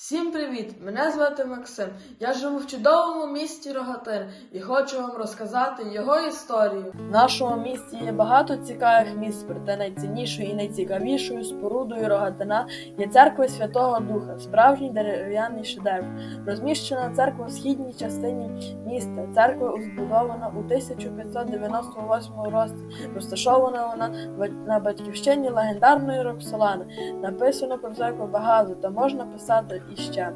Всім привіт! Мене звати Максим. Я живу в чудовому місті Рогатин і хочу вам розказати його історію. В нашому місті є багато цікавих місць, проте найціннішою і найцікавішою спорудою Рогатина є церква Святого Духа, справжній дерев'яний шедевр. Розміщена церква в східній частині міста. Церква збудована у 1598 році. Розташована вона на батьківщині легендарної Роксолани. Написано про церкву багато, та можна писати іще.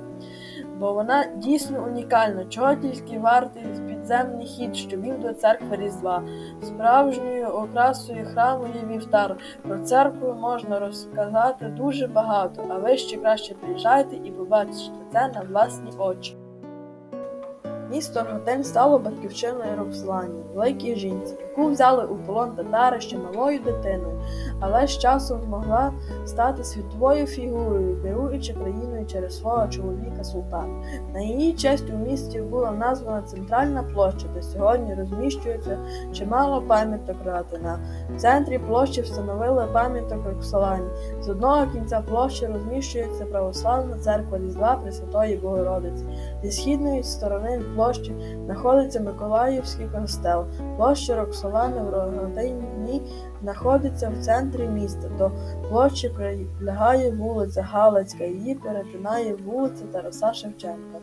Бо вона дійсно унікальна, чого тільки вартий підземний хід, що вів до церкви Різдва. Справжньою окрасою храму є вівтар. Про церкву можна розказати дуже багато, а ви ще краще приїжджайте і побачите це на власні очі. Місто Рогатин стало батьківщиною Роксолані, великій жінці, яку взяли у полон татари ще малою дитиною, але з часом змогла стати світовою фігурою, керуючи країною через свого чоловіка султана. На її честь у місті була названа центральна площа, де сьогодні розміщується чимало пам'яток Рогатина. В центрі площі встановили пам'яток Роксолані. З одного кінця площі розміщується православна церква Різдва Пресвятої Богородиці. Зі східної сторони площі знаходиться Миколаївський костел. Площа Роксолани в Рогатині знаходиться в центрі міста. До площі прилягає вулиця Галицька, її перетинає вулиця Тараса Шевченка.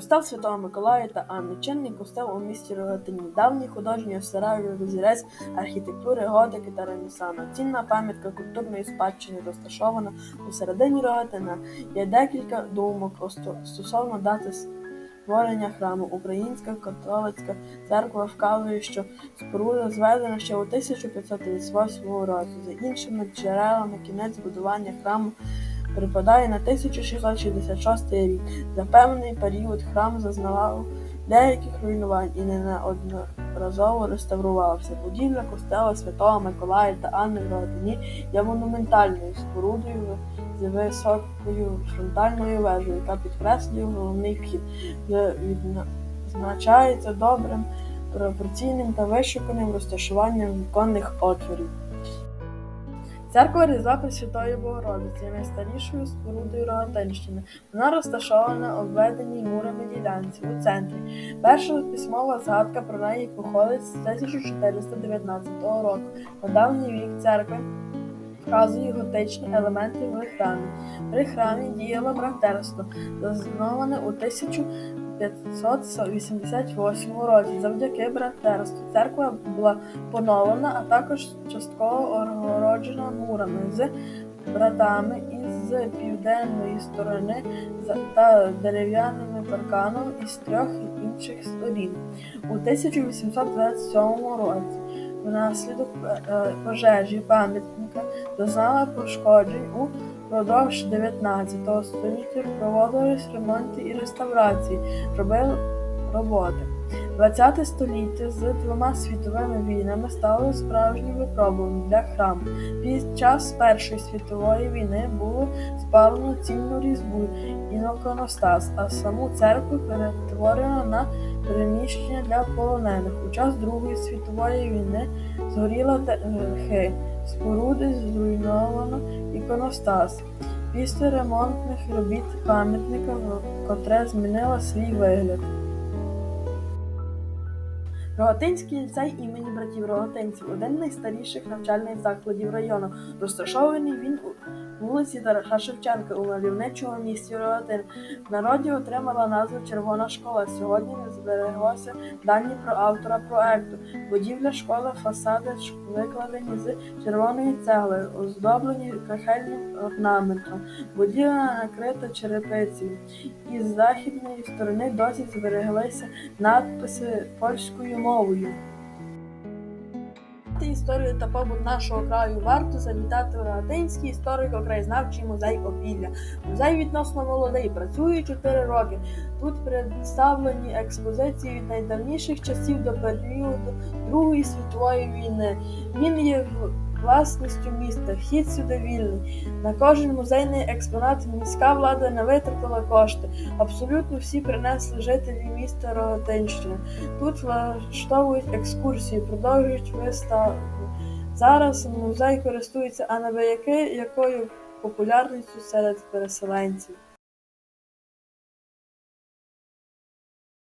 Костел Святого Миколая та Анни чинний костел у місті Рогатині, давній художній осередок взірець архітектури готики та ренесану. Цінна пам'ятка культурної спадщини розташована у середині Рогатина. Є декілька думок стосовно дати створення храму. Українська католицька церква вказує, що споруда зведена ще у 1538 році. За іншими джерелами кінець будування храму припадає на 1666 рік. За певний період храм зазнавав деяких руйнувань і неодноразово реставрувався. Будівля костела Святого Миколая та Анни в Рогатині є монументальною спорудою з високою фронтальною вежею, яка підкреслює головний вхід, відзначається добрим, пропорційним та вишуканим розташуванням віконних отворів. Церква Різдва Пресвятої Богородиці є найстарішою спорудою Рогатинщини. Вона розташована у обведеній мурами ділянці у центрі. Перша письмова згадка про неї походить з 1419 року. На давній вік церкви вказує готичні елементи в храмі. При храмі діяло братерство, засноване у 1588 році. Завдяки братерству церква була поновлена, а також частково огороджена мурами з братами із південної сторони та дерев'яними парканом із трьох інших сторін. У 1827 році внаслідок е, е, пожежі пам'ятника зазнала пошкоджень у Продовж 19 століття проводились ремонти і реставрації, робили роботи. 20 століття з двома світовими війнами стало справжнім випробуванням для храму. Під час Першої світової війни було спалено цінну різьбу іноконостас, а саму церкву перетворено на приміщення для полонених. У час Другої світової війни згоріла дахи, споруди зруйновано іконостас. Після ремонтних робіт пам'ятника, котре змінила свій вигляд. Рогатинський ліцей імені братів Рогатинців один з найстаріших навчальних закладів району. Розташований він у вулиці Тараса Шевченка у мальовничому місті Рогатин. В народі отримала назву Червона школа. Сьогодні не збереглося дані про автора проекту. Будівля школи, фасади викладені з червоної цегли, оздоблені кахельним орнаментом. Будівля накрита черепицею. Із західної сторони досі збереглися надписи польською мовою. Історію та побут нашого краю варто завітати в Рогатинський історико-краєзнавчий музей Опілля. Музей відносно молодий, працює 4 роки. Тут представлені експозиції від найдавніших часів до періоду Другої світової війни. Він є в- власністю міста, вхід сюди вільний. На кожен музейний експонат міська влада не витратила кошти. Абсолютно всі принесли жителі міста Рогатинщини. Тут влаштовують екскурсії, продовжують вистави. Зараз музей користується анабияки, якою популярністю серед переселенців.